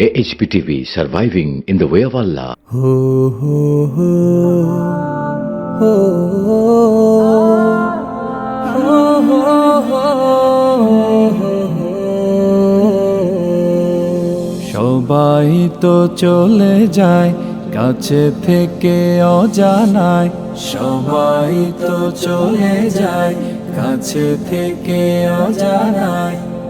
AHP TV surviving in the way of Allah. হো হো হো হো সবাই তো চলে যায়, কাছে থেকে অজানায়। সবাই তো চলে যায়, কাছে থেকে অজানায়।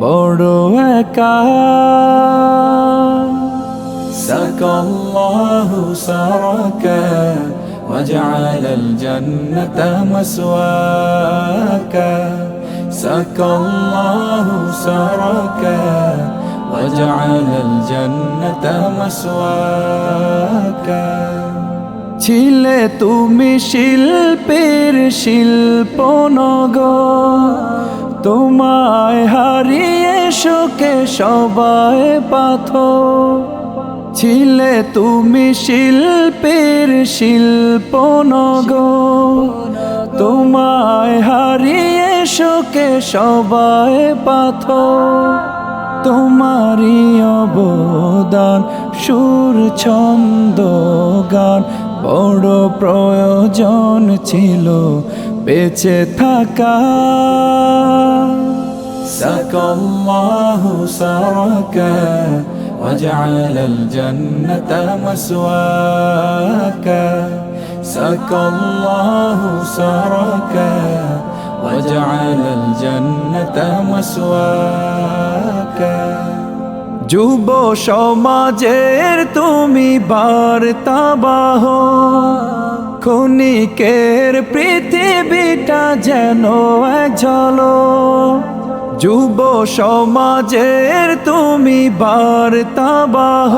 বড় একা سقى الله سرك وجعل الجنة مسواك سقى الله سرك وجعل الجنة مسواك ছিলে তুমি শিল্পের শিল্পনগ তোমায় শোকে সবাই পাথর। ছিলে তুমি শিল্পের শিল্পনগ তোমায় হারিয়ে শোকে সবাই পাথর। তোমারই অবদান সুর, ছন্দ, গান, বড় প্রয়োজন ছিল, বেঁচে থাকা। সাকাল্লাহু সারাকা وجعل الجنة مسواك سقى الله سرك وجعل الجنة مسواك যুব সমাজের তুমি বার্তাবাহ ক্ষণিকের পৃথিবীটা যেন এক ঝলক যুব সমাজের তুমি বার্তাবাহ।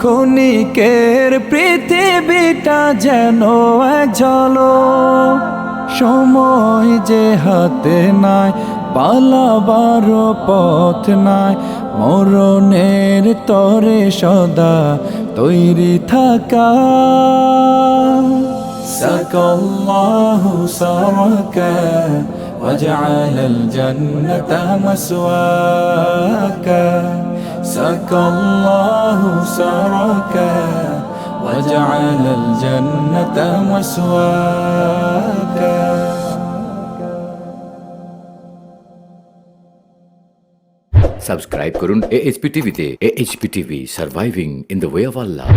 ক্ষণিকের পৃথিবীটা যেন ঝলক সময় যে হাতে নাই, পালাবার পথ নাই। মরণের তরে সদা তৈরি থাকা। সাকাল্লাহু সারাকা وجعل الجنة مسواك سقى الله سرك وجعل الجنة مسواك সাবস্ক্রাইব করুন AHP টিভিতে AHP TV surviving in the way of Allah